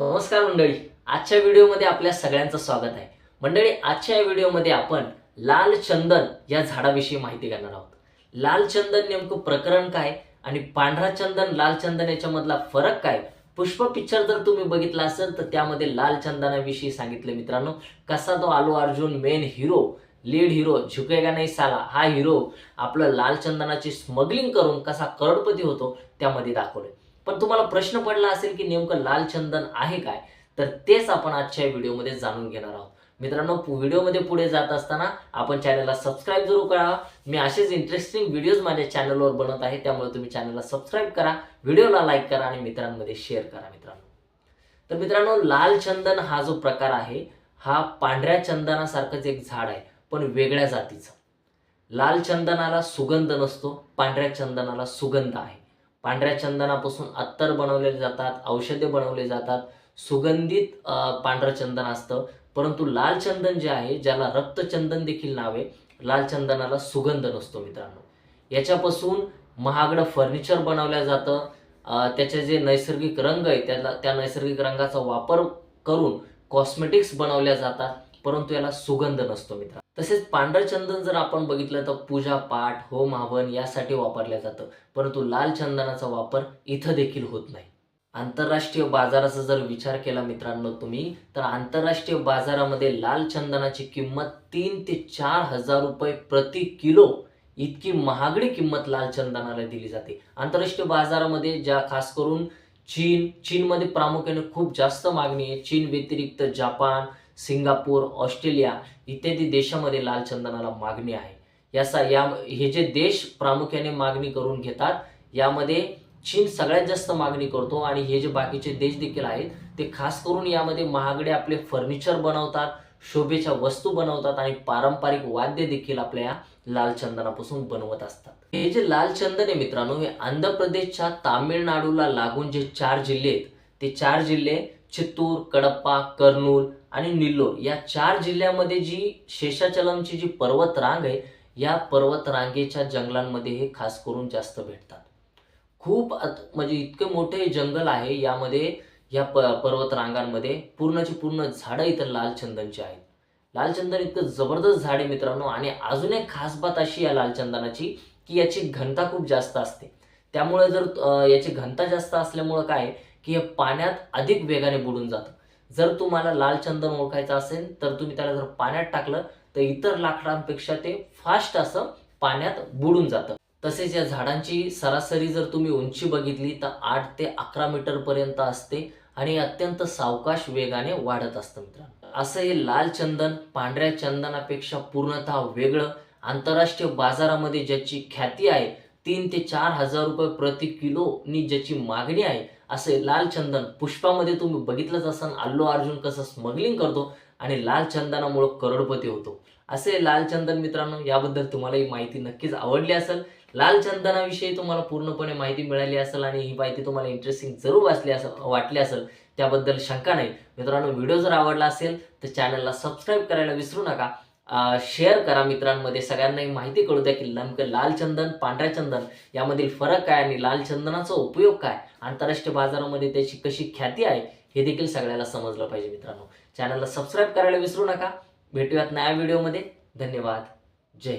नमस्कार मंडळी आजच्या व्हिडिओमध्ये आपल्या सगळ्यांचं स्वागत आहे. मंडळी आजच्या या व्हिडिओमध्ये आपण लाल चंदन या झाडाविषयी माहिती घेणार आहोत. लाल चंदन नेमकं प्रकरण काय आणि पांढरा चंदन लाल चंदन याच्यामधला फरक काय? पुष्प पिक्चर जर तुम्ही बघितला असेल तर त्यामध्ये लाल चंदनाविषयी सांगितलं मित्रांनो. कसा तो Allu Arjun main hero lead hero झुकेगा नाही साला? हा हिरो आपलं लाल चंदनाची स्मगलिंग करून कसा करोडपती होतो त्यामध्ये दाखवले पण तुम्हाला प्रश्न पडला असेल की नेमकं लाल चंदन आहे काय तर तेच आपण आजच्या व्हिडिओमध्ये जाणून घेणार आहोत. मित्रांनो व्हिडिओमध्ये पुढे जात असताना आपण चॅनलला सबस्क्राईब जरूर करा. मी असेच इंटरेस्टिंग व्हिडिओज माझ्या चॅनलवर बनवत आहे त्यामुळे तुम्ही चॅनलला सबस्क्राईब करा व्हिडिओला लाईक करा आणि मित्रांमध्ये शेअर करा मित्रांनो. तर मित्रांनो लाल चंदन हा जो प्रकार आहे हा पांढऱ्या चंदनासारखंच एक झाड आहे पण वेगळ्या जातीचं. लाल चंदनाला सुगंध नसतो पांढऱ्या चंदनाला सुगंध आहे. पांढऱ्या चंदनापासून अत्तर बनवले जातात औषधे बनवले जातात. सुगंधित पांढरं चंदन असतं. परंतु लाल चंदन जे आहे ज्याला रक्तचंदन देखील नाव आहे लाल चंदनाला सुगंध नसतो मित्रांनो. याच्यापासून महागडं फर्निचर बनवलं जातं. त्याचे जे नैसर्गिक रंग आहे त्याला त्या नैसर्गिक रंगाचा वापर करून कॉस्मेटिक्स बनवल्या जातात. परंतु याला सुगंध नसतो मित्रांनो. तसेच पांढरं चंदन जर आपण बघितलं तर पूजा पाठ होम हवन यासाठी वापरलं जातं. परंतु लाल चंदनाचा वापर इथं देखील होत नाही. आंतरराष्ट्रीय बाजाराचा जर विचार केला मित्रांनो तुम्ही तर आंतरराष्ट्रीय बाजारामध्ये लाल चंदनाची किंमत तीन ते चार हजार रुपये प्रति किलो इतकी महागडी किंमत लाल चंदनाला दिली जाते. आंतरराष्ट्रीय बाजारामध्ये ज्या खास करून चीन चीनमध्ये प्रामुख्याने खूप जास्त मागणी आहे. चीन व्यतिरिक्त जपान सिंगापूर ऑस्ट्रेलिया इत्यादी देशामध्ये लाल चंदनाला मागणी आहे. याचा या हे जे देश प्रामुख्याने मागणी करून घेतात यामध्ये चीन सगळ्यात जास्त मागणी करतो आणि हे जे बाकीचे देश देखील आहेत ते खास करून यामध्ये महागडे आपले फर्निचर बनवतात शोभेच्या वस्तू बनवतात आणि पारंपरिक वाद्य देखील आपल्या या लाल चंदनापासून बनवत असतात. हे जे लाल चंदन आहे मित्रांनो हे आंध्र प्रदेशच्या तामिळनाडूला लागून जे चार जिल्हे आहेत ते चार जिल्हे चित्तूर कडप्पा कर्नूल आणि निल्लोर या चार जिल्ह्यामध्ये जी शेषाचलमची जी पर्वतरांग आहे या पर्वतरांगेच्या जंगलांमध्ये हे खास करून जास्त भेटतात. खूप म्हणजे इतके मोठे जंगल आहे यामध्ये या प पर्वतरांगांमध्ये पूर्णची पूर्ण झाडं इथं लाल चंदनची आहेत. लाल चंदन इतकं जबरदस्त झाड आहे मित्रांनो आणि अजून एक खास बात अशी या लाल चंदनाची की याची घनता खूप जास्त असते. त्यामुळे जर याची घनता जास्त असल्यामुळं काय आहे, की हे पाण्यात अधिक वेगाने बुडून जातं. जर तुम्हाला लाल चंदन ओळखायचं असेल तर तुम्ही त्याला जर पाण्यात टाकलं तर इतर लाकडांपेक्षा ते फास्ट असं पाण्यात बुडून जातं. तसेच या झाडांची सरासरी जर तुम्ही उंची बघितली तर आठ ते अकरा मीटर पर्यंत असते आणि अत्यंत सावकाश वेगाने वाढत असतं मित्रांनो. असं हे लाल चंदन पांढऱ्या चंदनापेक्षा पूर्णतः वेगळं. आंतरराष्ट्रीय बाजारामध्ये ज्याची ख्याती आहे तीन ते चार हजार रुपये प्रति किलोनी ज्याची मागणी आहे असे लाल चंदन पुष्पामध्ये तुम्ही बघितलंच असाल. अल्लू अर्जुन कसं स्मगलिंग करतो आणि लाल चंदनामुळं करोडपती होतो. असे लाल चंदन मित्रांनो याबद्दल तुम्हाला ही माहिती नक्कीच आवडली असेल. लाल चंदनाविषयी तुम्हाला पूर्णपणे माहिती मिळाली असेल आणि ही माहिती तुम्हाला इंटरेस्टिंग जरूर वाचली असेल वाटली असेल त्याबद्दल शंका नाही. मित्रांनो व्हिडिओ जर आवडला असेल तर चॅनलला सबस्क्राईब करायला विसरू नका. शेअर करा मित्रांमध्ये. सगळ्यांना माहिती कळू द्या की नेमकं लाल चंदन पांढऱ्या चंदन यामधील फरक काय आणि लाल चंदनाचा उपयोग काय? आंतरराष्ट्रीय बाजारामध्ये त्याची कशी ख्याती आहे हे देखील सगळ्याला समजलं पाहिजे मित्रांनो. चॅनलला सबस्क्राईब करायला विसरू नका. भेटूयात नव्या व्हिडिओमध्ये धन्यवाद. जय